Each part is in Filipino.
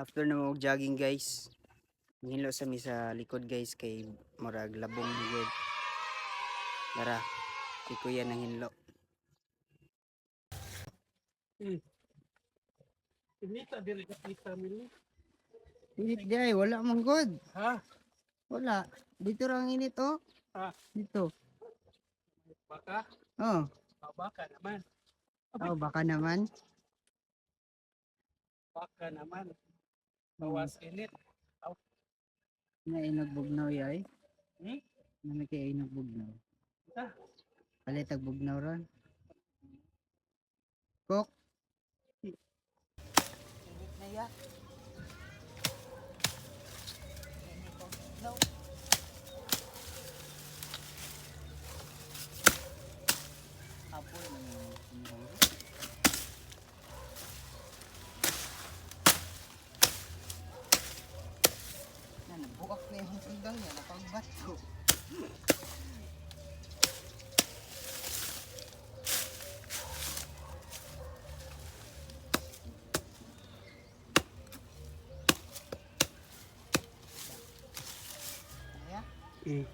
after na mo jogging guys hinlo sa mi sa likod guys kay murag labong higid tara si kuya nang hinlo Inita diri ka kita mili. init di ay wala man god Ha? wala dito ra ang init oh Ah. dito Baka? oh Ah, baka naman. oh baka naman Baka naman. Bawas init. na inagbugnaw yay Hmm? na kay inagbugnaw Ah. palit ag bugnaw ron kok Init na ya. Init ko. No. Apple man yung sinihuro. Nabuak na yung sundang niya. Napagbat ko. Hmm.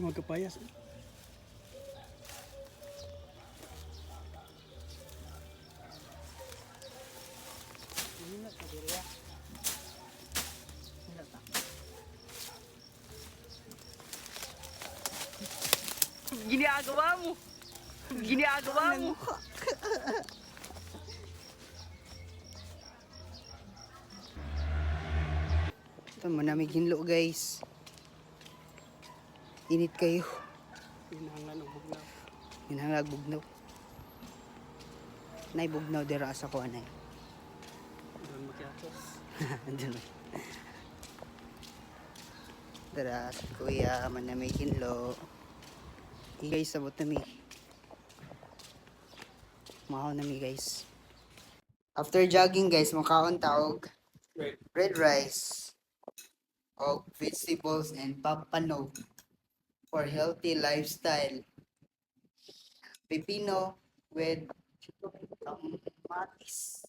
Mga kapayas. init na diri ya. Ginagawa mo. Ginagawa mo. Ito manamig hinlo guys. Init kayo. Inangan ang bugnaw. Hinangag bugnaw. Nay bugnaw dira sa ko anay. Doon makiatos. Andun. Tara, si kuya, manamig hinlo. Hey guys, sabot na mi. Mahaw na mi guys. After jogging guys, makaon taog Wait. red rice og vegetables and papanog for healthy lifestyle. Pepino with kamatis.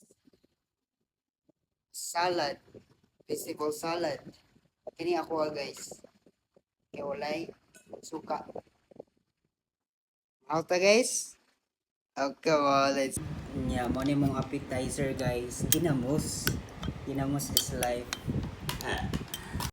Salad. Vegetable salad. Kini ako guys. Kaya walay suka. Alta guys. Okay, well, let's... Yeah, mo ni mong appetizer guys. Ginamos. Ginamos is life. Ah.